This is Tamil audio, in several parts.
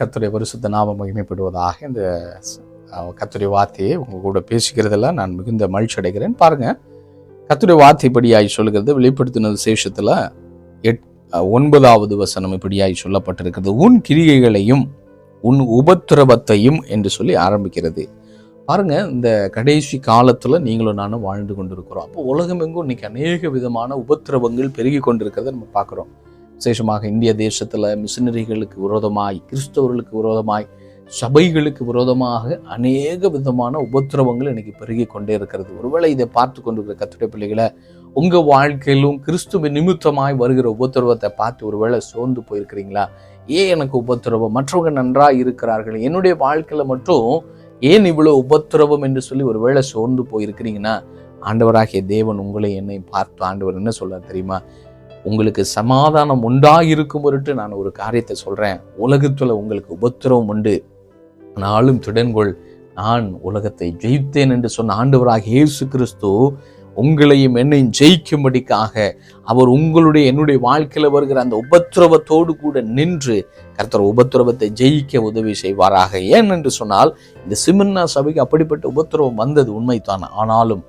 கத்துடைய பரிசுத்த நாம மகிமைப்படுவதாக இந்த கத்துடைய வார்த்தையை உங்க கூட பேசிக்கிறதெல்லாம் நான் மிகுந்த மகிழ்ச்சி அடைகிறேன். பாருங்க கத்துடைய வார்த்தை இப்படியாய் சொல்லுகிறது வெளிப்படுத்தின விசேஷத்துல எட் ஒன்பதாவது வசனம் இப்படியாய் சொல்லப்பட்டிருக்கிறது. உன் கிரிகைகளையும் உன் உபத்திரவத்தையும் என்று சொல்லி ஆரம்பிக்கிறது. பாருங்க இந்த கடைசி காலத்துல நீங்களும் நானும் வாழ்ந்து கொண்டிருக்கிறோம். அப்போ உலகம் எங்கும் இன்னைக்கு அநேக விதமான உபத்திரவங்கள் பெருகி கொண்டிருக்கிறத நம்ம பார்க்குறோம். விசேஷமாக இந்திய தேசத்தில் மிஷினரிகளுக்கு விரோதமாய் கிறிஸ்தவர்களுக்கு விரோதமாய் சபைகளுக்கு விரோதமாக அநேக விதமான உபத்திரவங்கள் இன்னைக்கு பெருகி கொண்டே இருக்கிறது. ஒருவேளை இதை பார்த்து கொண்டிருக்கிற கத்துடைய பிள்ளைகளை உங்கள் வாழ்க்கையிலும் கிறிஸ்துவ நிமித்தமாய் வருகிற உபத்திரவத்தை பார்த்து ஒருவேளை சோர்ந்து போயிருக்கிறீங்களா? ஏன் எனக்கு உபத்திரவம்? மற்றவங்க நன்றாக இருக்கிறார்கள் என்னுடைய வாழ்க்கையில் மட்டும் ஏன் இவ்வளோ உபத்திரவம் என்று சொல்லி ஒருவேளை சோர்ந்து போயிருக்கிறீங்கன்னா ஆண்டவராகிய தேவன் உங்களை என்னை பார்த்து ஆண்டவர் என்ன சொல்ல தெரியுமா? உங்களுக்கு சமாதானம் உண்டாயிருக்கும் பொருட்டு நான் ஒரு காரியத்தை சொல்கிறேன் உலகத்தில் உங்களுக்கு உபத்திரவம் உண்டு. நாளும் திடன்கொள் நான் உலகத்தை ஜெயித்தேன் என்று சொன்ன ஆண்டவராக இயேசு கிறிஸ்து உங்களையும் என்னையும் ஜெயிக்கும்படிக்காக அவர் உங்களுடைய என்னுடைய வாழ்க்கையில் வருகிற அந்த உபத்திரவத்தோடு கூட நின்று கர்த்தர் உபத்திரவத்தை ஜெயிக்க உதவி செய்வாராக. ஏன் என்று சொன்னால் இந்த சிமன்னா சபைக்கு அப்படிப்பட்ட உபத்திரவம் வந்தது உண்மைத்தான் ஆனாலும்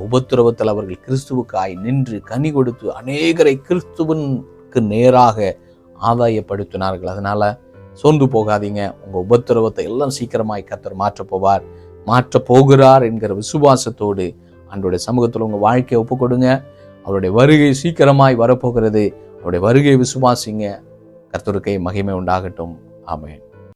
உபத்திரவத்தில் அவர்கள் கிறிஸ்துவுக்காய் நின்று கனி கொடுத்து அநேகரை கிறிஸ்துவனுக்கு நேராக ஆதாயப்படுத்தினார்கள். அதனால் சோர்ந்து போகாதீங்க. உங்கள் உபத்திரவத்தை எல்லாம் சீக்கிரமாய் கர்த்தர் மாற்றப் போவார். மாற்றப் போகிறார் என்கிற விசுவாசத்தோடு அன்றைய சமூகத்தில் உங்கள் வாழ்க்கையை ஒப்பு கொடுங்க. அவருடைய வருகை சீக்கிரமாய் வரப்போகிறது. அவருடைய வருகை விசுவாசிங்க. கர்த்தருக்கே மகிமை உண்டாகட்டும். ஆமேன்.